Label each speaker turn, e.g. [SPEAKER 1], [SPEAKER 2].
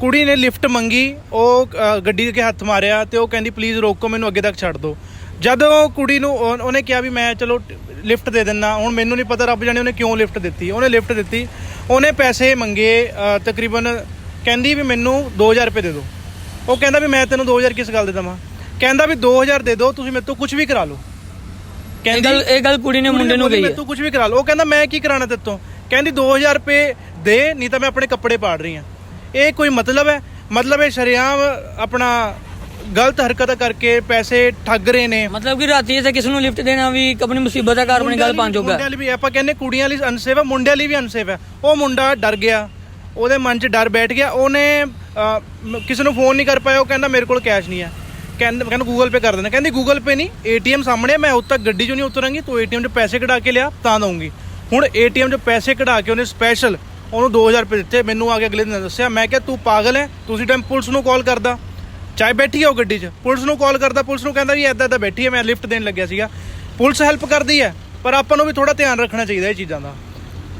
[SPEAKER 1] ਕੁੜੀ ਨੇ ਲਿਫਟ ਮੰਗੀ ਉਹ ਗੱਡੀ ਦੇ ਕੇ ਹੱਥ ਮਾਰਿਆ ਤੇ ਉਹ ਕਹਿੰਦੀ ਪਲੀਜ਼ ਰੋਕੋ ਮੈਨੂੰ ਅੱਗੇ ਤੱਕ ਛੱਡ ਦਿਓ। ਜਦੋਂ ਕੁੜੀ ਨੂੰ ਉਹ- ਉਹਨੇ ਕਿਹਾ ਵੀ ਮੈਂ ਚਲੋ ਲਿਫਟ ਦੇ ਦਿੰਨਾ। ਹੁਣ ਮੈਨੂੰ ਨਹੀਂ ਪਤਾ ਰੱਬ ਜਾਣੇ ਉਹਨੇ ਕਿਉਂ ਲਿਫਟ ਦਿੱਤੀ। ਉਹਨੇ ਲਿਫਟ ਦਿੱਤੀ। ਉਹਨੇ ਪੈਸੇ ਮੰਗੇ ਤਕਰੀਬਨ ਕਹਿੰਦੀ ਵੀ ਮੈਨੂੰ 2000 ਰੁਪਏ ਦੇ ਦਿਓ। ਉਹ ਕਹਿੰਦਾ ਵੀ ਮੈਂ ਤੈਨੂੰ 2000 ਕਿਸ ਗੱਲ ਦੇ ਦੇਵਾਂ? ਕਹਿੰਦਾ ਵੀ 2000 ਦੇ ਦਿਓ ਤੁਸੀਂ ਮੇਰੇ ਤੋਂ ਕੁਝ ਵੀ ਕਰਾ ਲਓ।
[SPEAKER 2] ਇਹ ਗੱਲ ਇਹ ਗੱਲ ਕੁੜੀ ਨੇ ਮੁੰਡੇ ਨੂੰ ਕਹੀ ਹੈ।
[SPEAKER 1] ਤੂੰ ਕੁਝ ਵੀ ਕਰਾ ਲਓ। ਉਹ ਕਹਿੰਦਾ ਮੈਂ ਕੀ ਕਰਾਣਾ ਤੇਰੇ ਤੋਂ? ਕਹਿੰਦੀ 2000 ਰੁਪਏ ਦੇ ਨਹੀਂ ਤਾਂ ਮੈਂ ਆਪਣੇ ਕੱਪੜੇ ਪਾੜ ਰਹੀ ਹਾਂ। ਇਹ ਕੋਈ ਮਤਲਬ ਹੈ? ਮਤਲਬ ਇਹ ਸ਼ਰੇਆਮ ਆਪਣਾ ਗਲਤ ਹਰਕਤਾਂ ਕਰਕੇ ਪੈਸੇ ਠੱਗ ਰਹੇ ਨੇ।
[SPEAKER 2] ਮਤਲਬ ਕਿ ਰਾਤੀ ਇੱਥੇ ਕਿਸ ਨੂੰ ਲਿਫਟ ਦੇਣਾ ਵੀ ਆਪਣੀ ਮੁਸੀਬਤ ਦਾ ਕਾਰਨ ਬਣੀ ਗੱਲ ਪੰਜ ਹੋਗਾ
[SPEAKER 1] ਮੁੰਡਿਆਂ ਲਈ ਵੀ ਆਪਾਂ ਕਹਿੰਦੇ ਕੁੜੀਆਂ ਲਈ ਅਨਸੇਫ ਹੈ ਮੁੰਡਿਆਂ ਲਈ ਵੀ ਅਨਸੇਫ ਹੈ। ਉਹ ਮੁੰਡਾ ਡਰ ਗਿਆ ਉਹਦੇ ਮਨ 'ਚ ਡਰ ਬੈਠ ਗਿਆ ਉਹਨੇ ਕਿਸੇ ਨੂੰ ਫੋਨ ਨਹੀਂ ਕਰ ਪਾਇਆ ਉਹ ਕਹਿੰਦਾ ਮੇਰੇ ਕੋਲ ਕੈਸ਼ ਨਹੀਂ ਹੈ। ਕਹਿੰਦਾ ਕਹਿੰਦਾ ਗੂਗਲ ਪੇ ਕਰ ਦੇਣਾ ਕਹਿੰਦੀ ਗੂਗਲ ਪੇ ਨਹੀਂ ਏਟੀਐਮ ਸਾਹਮਣੇ ਮੈਂ ਉੱਤ ਤੱਕ ਗੱਡੀ 'ਚੋਂ ਨਹੀਂ ਉਤਰਾਂਗੀ ਤੂੰ ਏਟੀਐਮ 'ਚ ਪੈਸੇ ਕਢਾ ਕੇ ਲਿਆ ਤਾਂ ਦਊਂਗੀ। ਹੁਣ ਏਟੀਐਮ 'ਚ ਪੈਸੇ ਕਢਾ ਕੇ ਉਹਨੇ ਸਪੈਸ਼ਲ ਉਹਨੂੰ 2000 ਰੁਪਏ ਦਿੱਤੇ, ਮੈਨੂੰ ਆ ਕੇ ਅਗਲੇ ਦਿਨ ਦੱਸਿਆ, ਮੈਂ ਕਿਹਾ, ਤੂੰ ਪਾਗਲ ਹੈ ਤੁਸੀਂ ਟਾਈਮ ਪੁਲਿਸ ਨੂੰ ਕਾਲ ਕਰਦਾ। ਚਾਹੇ ਬੈਠੀ ਆ ਉਹ ਗੱਡੀ 'ਚ, ਪੁਲਿਸ ਨੂੰ ਕਾਲ ਕਰਦਾ, ਪੁਲਿਸ ਨੂੰ ਕਹਿੰਦਾ ਵੀ ਐਦਾਂ ਐਦਾਂ ਬੈਠੀ ਹੈ ਮੈਂ ਲਿਫਟ ਦੇਣ ਲੱਗਿਆ ਸੀਗਾ। ਪੁਲਿਸ ਹੈਲਪ ਕਰਦੀ ਹੈ ਪਰ ਆਪਾਂ ਨੂੰ ਵੀ ਥੋੜਾ ਧਿਆਨ ਰੱਖਣਾ ਚਾਹੀਦਾ ਇਹ ਚੀਜ਼ਾਂ ਦਾ।